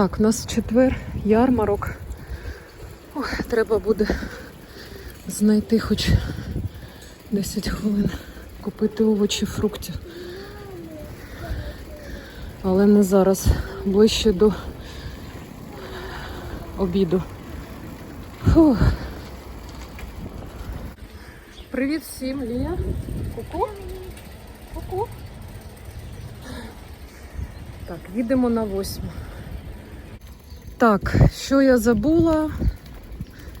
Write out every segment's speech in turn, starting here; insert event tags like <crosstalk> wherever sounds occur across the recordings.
Так, у нас четвер, ярмарок. Ох, треба буде знайти хоч 10 хвилин, купити овочі, фруктів. Але не зараз, ближче до обіду. Фух. Привіт всім, Лія. Ку-ку. Ку-ку. Так, їдемо на восьму. Так, що я забула?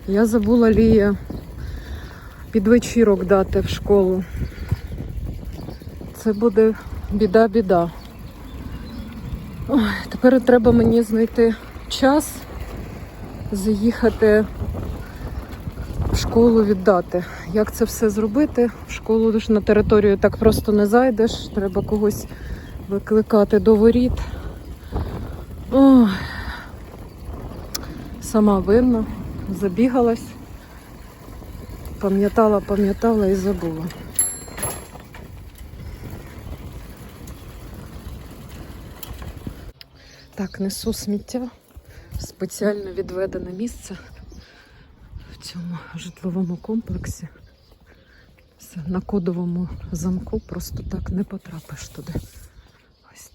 Я забула Лія підвечірок дати в школу. Це буде біда-біда. Тепер треба мені знайти час, заїхати в школу віддати. Як це все зробити? В школу ж на територію так просто не зайдеш, треба когось викликати до воріт. Ой. Сама винна, забігалась, пам'ятала, пам'ятала і забула. Так, несу сміття в спеціально відведене місце в цьому житловому комплексі. На кодовому замку просто так не потрапиш туди. Ось.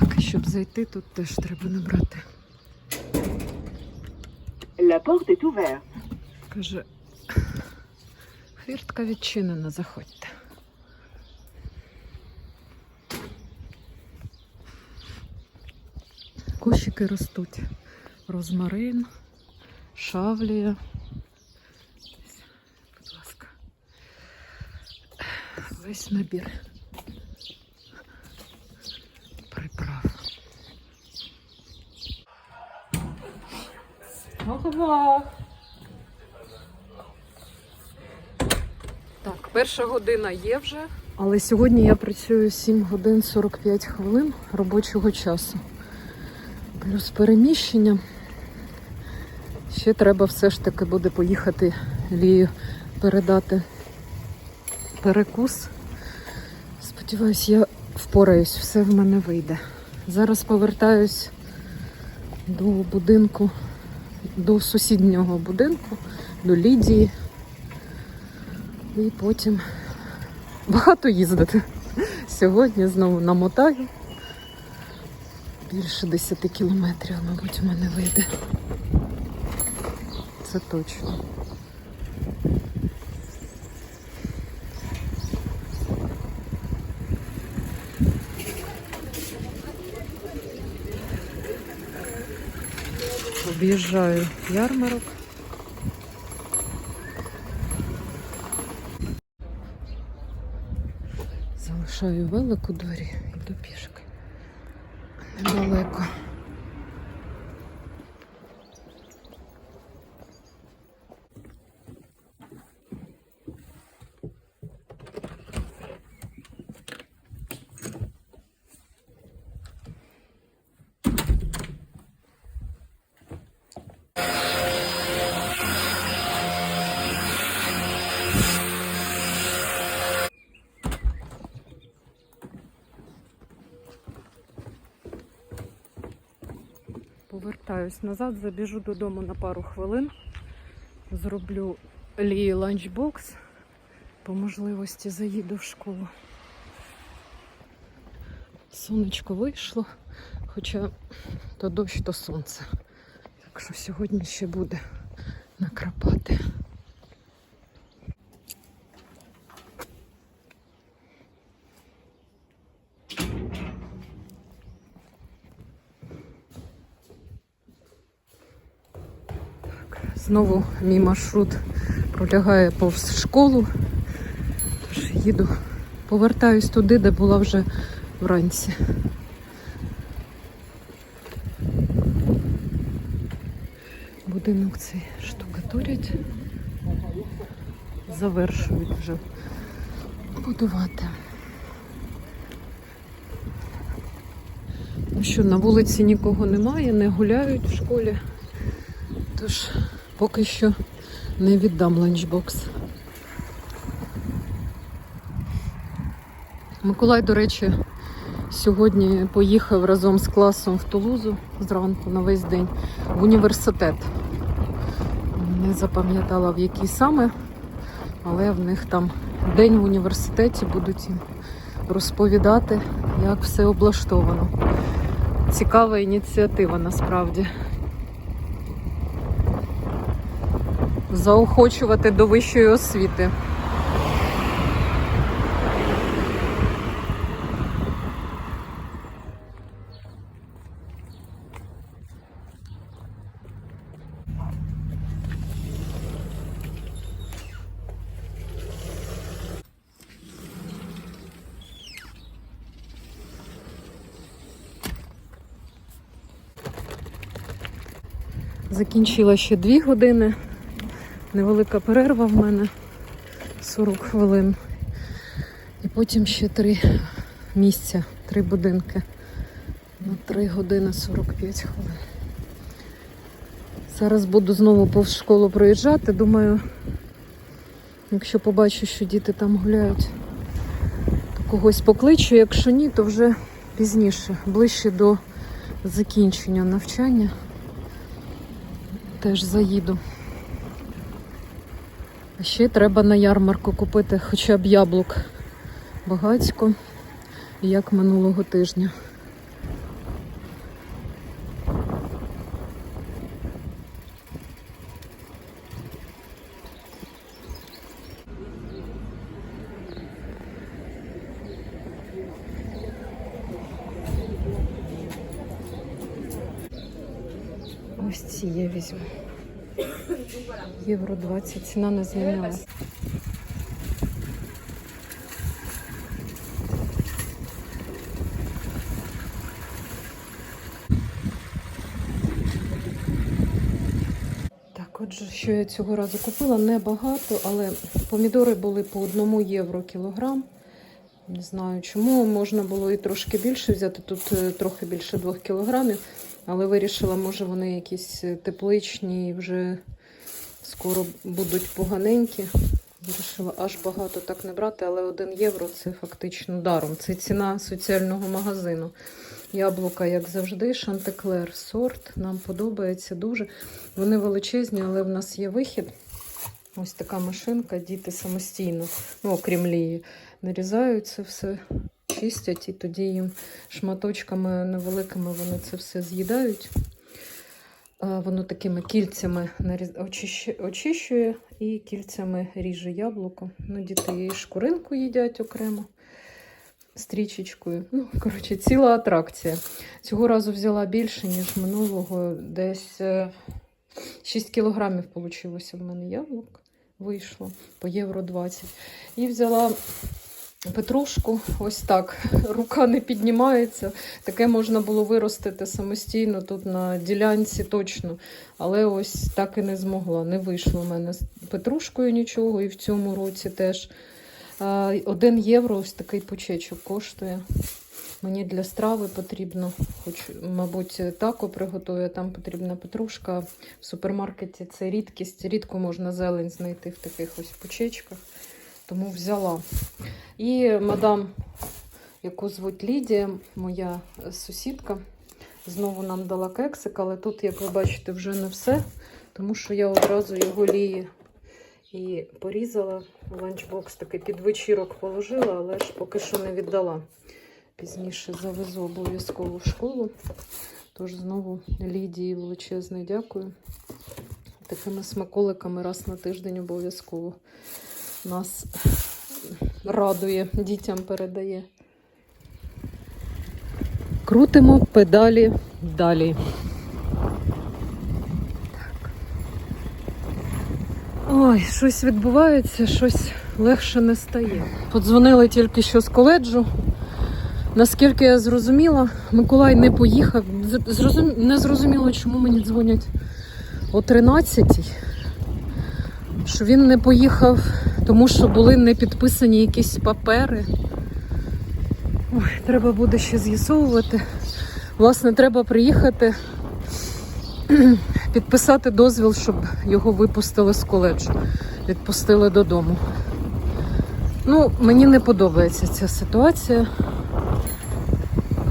Так, і щоб зайти, тут теж треба набрати. La porte est ouverte. Каже, хвіртка відчинена, заходьте. Кущики ростуть. Розмарин, шавлія. Будь ласка. Весь набір Ого! Так, перша година є вже, але сьогодні я працюю 7 годин 45 хвилин робочого часу. Плюс переміщення. Ще треба все ж таки буде поїхати Лію передати перекус. Сподіваюсь, я впораюсь, все в мене вийде. Зараз повертаюсь до будинку, до сусіднього будинку, до Лідії. І потім багато їздити. Сьогодні знову намотаю. Більше 10 кілометрів, мабуть, у мене вийде. Це точно. Об'їжджаю ярмарок. Залишаю велику дворі, йду пішки. Недалеко. Повертаюсь назад, забіжу додому на пару хвилин. Зроблю Лії ланчбокс. По можливості заїду в школу. Сонечко вийшло, хоча то дощ, то сонце. Так що сьогодні ще буде накрапати. Знову мій маршрут пролягає повз школу. Тож їду, повертаюсь туди, де була вже вранці. Будинок цей штукатурять, завершують вже будувати. Ну що, на вулиці нікого немає, не гуляють в школі. Тож поки що не віддам ланчбокс. Миколай, до речі, сьогодні поїхав разом з класом в Тулузу зранку на весь день в університет. Не запам'ятала в який саме, але в них там день в університеті будуть їм розповідати, як все облаштовано. Цікава ініціатива насправді. Заохочувати до вищої освіти. Закінчила ще дві години. Невелика перерва в мене 40 хвилин. І потім ще три місця, три будинки. На 3 години 45 хвилин. Зараз буду знову повз школу проїжджати. Думаю, якщо побачу, що діти там гуляють, то когось покличу. Якщо ні, то вже пізніше, ближче до закінчення навчання. Теж заїду. Ще треба на ярмарку купити хоча б яблук багацько, як минулого тижня. Ось ці я візьму. 20, ціна не змінилась. Так, отже, що я цього разу купила, небагато, але помідори були по 1 євро кілограм. Не знаю чому, можна було і трошки більше взяти. Тут е, трохи більше 2 кілограмів, але вирішила, може вони якісь е, тепличні і вже скоро будуть поганенькі. Вирішила аж багато так не брати, але 1 євро це фактично даром. Це ціна соціального магазину. Яблука, як завжди, Шантеклер сорт. Нам подобається дуже. Вони величезні, але в нас є вихід. Ось така машинка, діти самостійно, ну, окрім лії, нарізають це все, чистять, і тоді їм шматочками невеликими вони це все з'їдають. Воно такими кільцями очищує і кільцями ріже яблуко. Ну, діти і шкуринку їдять окремо стрічечкою. Ну, коротше, ціла атракція. Цього разу взяла більше, ніж минулого. Десь е, 6 кілограмів вийшло в мене яблук. Вийшло по євро 20. І взяла петрушку. Ось так. Рука не піднімається. Таке можна було виростити самостійно тут на ділянці точно. Але ось так і не змогла. Не вийшло в мене з петрушкою нічого, і в цьому році теж. Один євро ось такий почечок коштує. Мені для страви потрібно, хоч, мабуть, тако приготую, там потрібна петрушка. В супермаркеті це рідкість. Рідко можна зелень знайти в таких ось почечках. Тому взяла. І мадам, яку звуть Лідія, моя сусідка, знову нам дала кексик, але тут, як ви бачите, вже не все, тому що я одразу його лії і порізала. Ланчбокс такий під вечірок положила, але ж поки що не віддала. Пізніше завезу обов'язково в школу. Тож знову Лідії величезне дякую. Такими смаколиками раз на тиждень обов'язково нас радує, дітям передає. Крутимо педалі далі. Так. Ой, щось відбувається, щось легше не стає. Подзвонили тільки що з коледжу. Наскільки я зрозуміла, Миколай не поїхав. Зрозум... Не зрозуміло, чому мені дзвонять о 13-й. Що він не поїхав, тому що були не підписані якісь папери. Ой, треба буде ще з'ясовувати. Власне, треба приїхати, <clears throat> підписати дозвіл, щоб його випустили з коледжу. Відпустили додому. Ну, мені не подобається ця ситуація.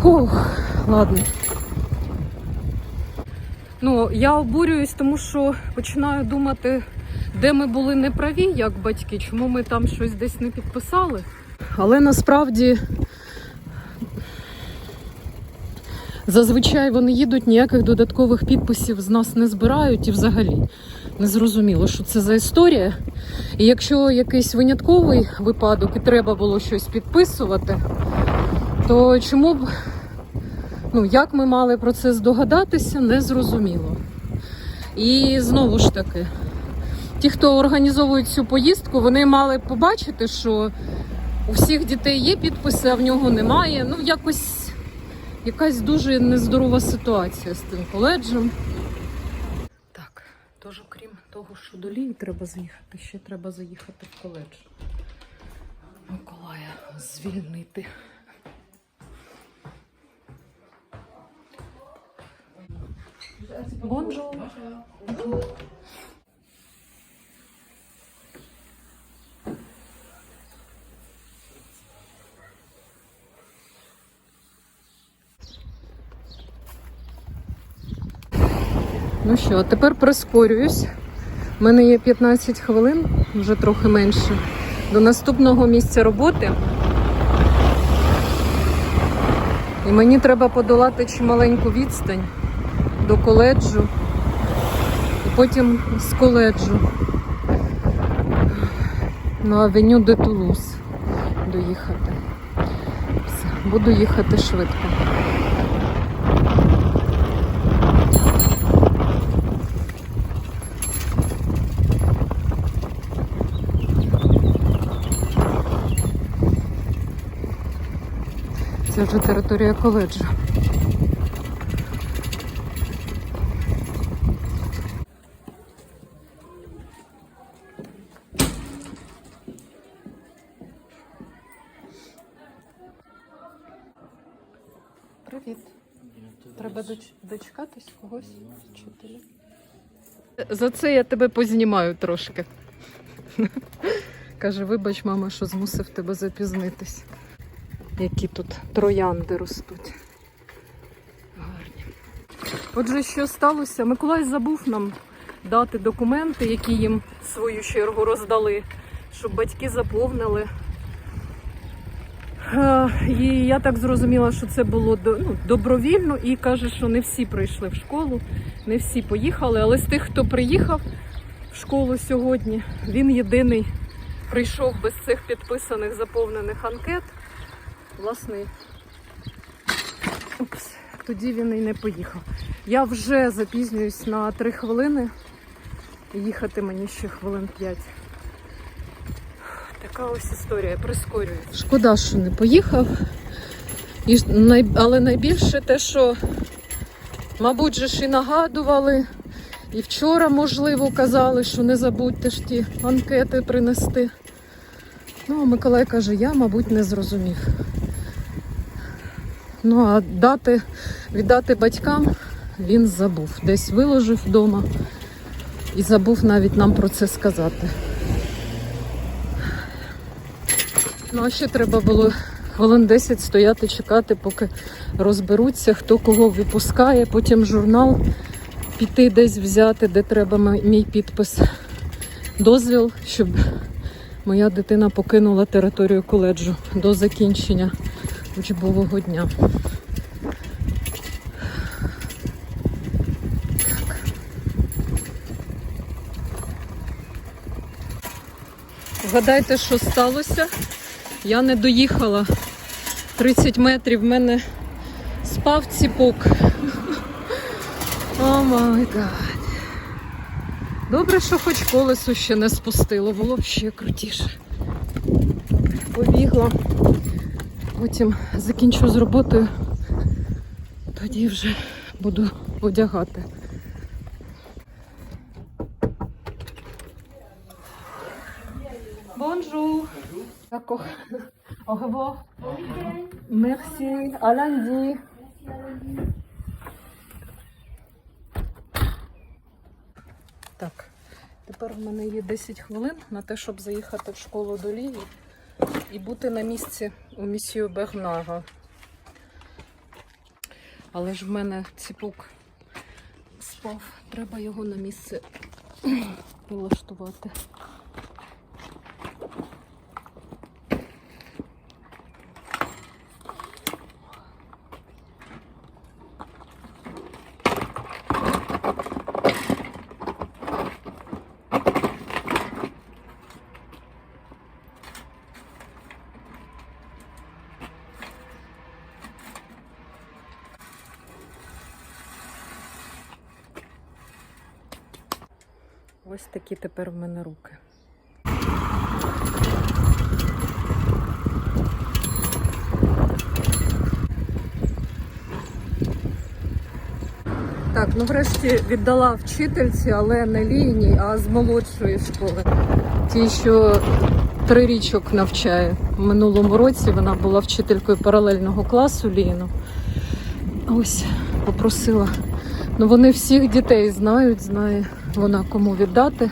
Фух, ладно. Ну, я обурююсь, тому що починаю думати, де ми були неправі, як батьки, чому ми там щось десь не підписали. Але насправді зазвичай вони їдуть, ніяких додаткових підписів з нас не збирають і взагалі не зрозуміло, що це за історія. І якщо якийсь винятковий випадок і треба було щось підписувати, то чому б, ну як ми мали про це здогадатися, не зрозуміло. І знову ж таки, ті, хто організовують цю поїздку, вони мали побачити, що у всіх дітей є підписи, а в нього немає. Ну, якось якась дуже нездорова ситуація з тим коледжем. Так, тож, окрім того, що до Лії треба заїхати, ще треба заїхати в коледж. Миколая звільнити. Бонжур. Ну що, тепер прискорююсь. У мене є 15 хвилин, вже трохи менше, до наступного місця роботи. І мені треба подолати чималеньку відстань до коледжу. І потім з коледжу на авеню де Тулуз доїхати. Все, буду їхати швидко. Це вже територія коледжу. Привіт. Треба доч- дочекатись когось вчителя. За це я тебе познімаю трошки. <laughs> Каже, вибач, мама, що змусив тебе запізнитись. Які тут троянди ростуть. Гарні. Отже, що сталося? Миколай забув нам дати документи, які їм в свою чергу роздали, щоб батьки заповнили. Е, І я так зрозуміла, що це було ну, добровільно і каже, що не всі прийшли в школу, не всі поїхали. Але з тих, хто приїхав в школу сьогодні, він єдиний прийшов без цих підписаних заповнених анкет. Власне, упс, тоді він і не поїхав. Я вже запізнююсь на 3 хвилини. Їхати мені ще хвилин 5. Така ось історія, прискорюю. Шкода, що не поїхав. І, най... Але найбільше те, що, мабуть, же ж і нагадували, і вчора, можливо, казали, що не забудьте ж ті анкети принести. Ну, а Миколай каже, я, мабуть, не зрозумів. Ну, а дати, віддати батькам він забув. Десь виложив вдома і забув навіть нам про це сказати. Ну, а ще треба було хвилин 10 стояти, чекати, поки розберуться, хто кого випускає, потім журнал піти десь взяти, де треба мій підпис. Дозвіл, щоб моя дитина покинула територію коледжу до закінчення учбового дня. Вгадайте, що сталося? Я не доїхала 30 метрів, в мене спав ціпок. О май гад. Добре, що хоч колесо ще не спустило, було б ще крутіше. Побігла. Потім закінчу з роботою, тоді вже буду одягати. D'accord. Au revoir. Lundi. Так, тепер в мене є 10 хвилин на те, щоб заїхати в школу до Лії. І бути на місці у місію Бернага. Але ж в мене ціпок спав. Треба його на місце <clears throat> прилаштувати. Ось такі тепер в мене руки. Так, ну врешті віддала вчительці, але не ліній, а з молодшої школи. Ті, що три річок навчає. В минулому році вона була вчителькою паралельного класу Ліну. Ось попросила. Ну вони всіх дітей знають, знає вона кому віддати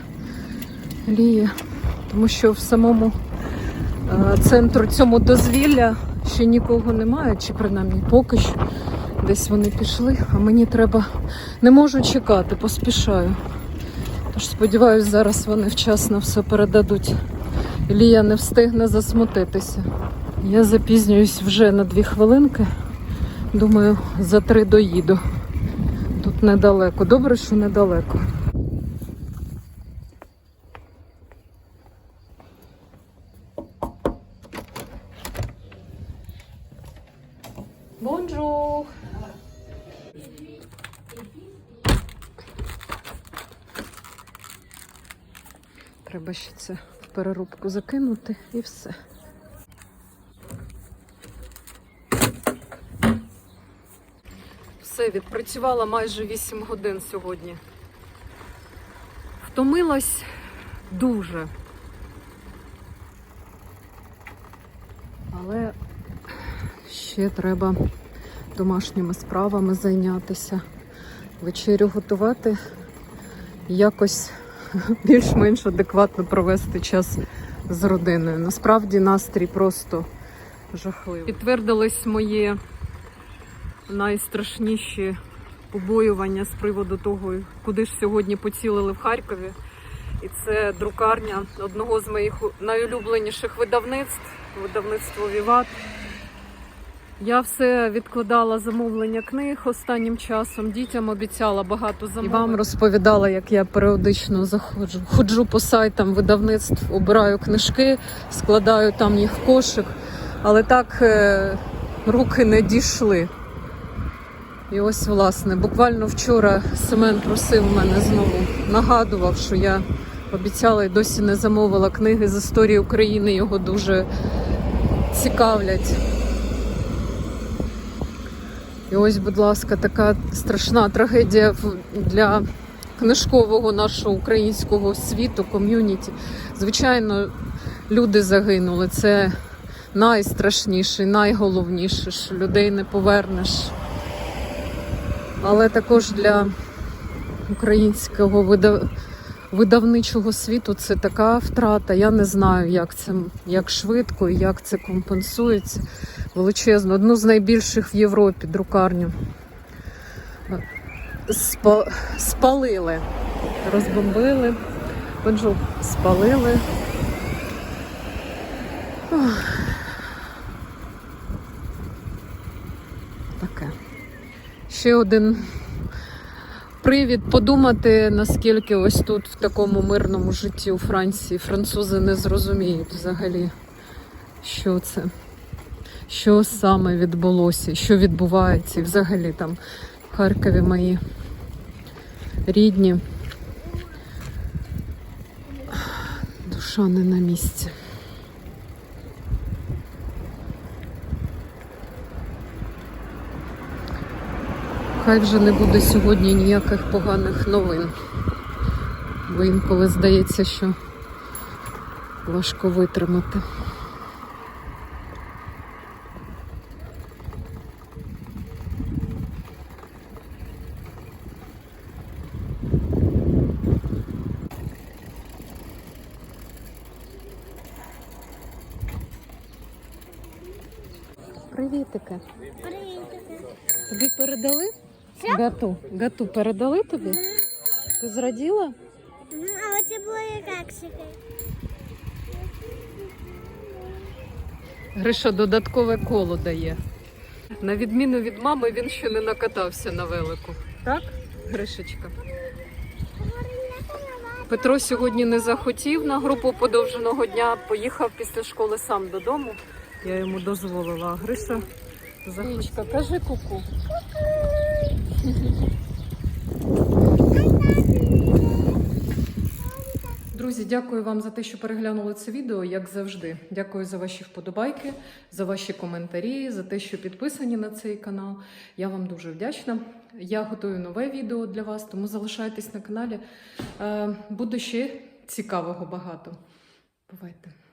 Лії. Тому що в самому е, центру цьому дозвілля ще нікого немає, чи принаймні поки що. Десь вони пішли, а мені треба не можу чекати, поспішаю. Тож сподіваюся, зараз вони вчасно все передадуть. Лія не встигне засмутитися. Я запізнююсь вже на дві хвилинки. Думаю, за три доїду. Тут недалеко. Добре, що недалеко. Бонжур! Треба ще це в переробку закинути і все. Все, відпрацювала майже 8 годин сьогодні. Втомилась дуже. Але ще треба домашніми справами зайнятися, вечерю готувати, якось <laughs> більш-менш адекватно провести час з родиною. Насправді настрій просто жахливий. Підтвердились мої найстрашніші побоювання з приводу того, куди ж сьогодні поцілили в Харкові. І це друкарня одного з моїх найулюбленіших видавництв, видавництво Віват. Я все відкладала замовлення книг останнім часом. Дітям обіцяла багато замовлень. І вам розповідала, як я періодично заходжу. Ходжу по сайтам видавництв, обираю книжки, складаю там їх в кошик, але так е, руки не дійшли. І ось, власне, буквально вчора Семен просив мене знову, нагадував, що я обіцяла і досі не замовила книги з історії України. Його дуже цікавлять. І ось, будь ласка, така страшна трагедія для книжкового нашого українського світу, ком'юніті. Звичайно, люди загинули. Це найстрашніше, найголовніше, що людей не повернеш. Але також для українського вида- видавничого світу це така втрата. Я не знаю, як це як швидко і як це компенсується. Величезно. Одну з найбільших в Європі друкарню. Спалили, розбомбили, Бонжур, спалили. Таке. Ще один привід подумати, наскільки ось тут, в такому мирному житті у Франції, французи не зрозуміють взагалі, що це, що саме відбулося, що відбувається, і взагалі там в Харкові мої рідні. Душа не на місці. Хай вже не буде сьогодні ніяких поганих новин. Бо інколи здається, що важко витримати. Привітики. Привіт. Тобі передали? Гату. Гату передали тобі? Ти зраділа? Але це були кексики. Гриша додаткове коло дає. На відміну від мами, він ще не накатався на велику. Так, Гришечка? Петро сьогодні не захотів на групу подовженого дня, поїхав після школи сам додому. Я йому дозволила. А Гриша захочка, кажи куку. Друзі, дякую вам за те, що переглянули це відео, як завжди. Дякую за ваші вподобайки, за ваші коментарі, за те, що підписані на цей канал. Я вам дуже вдячна. Я готую нове відео для вас, тому залишайтесь на каналі. Е, Буде ще цікавого багато. Бувайте!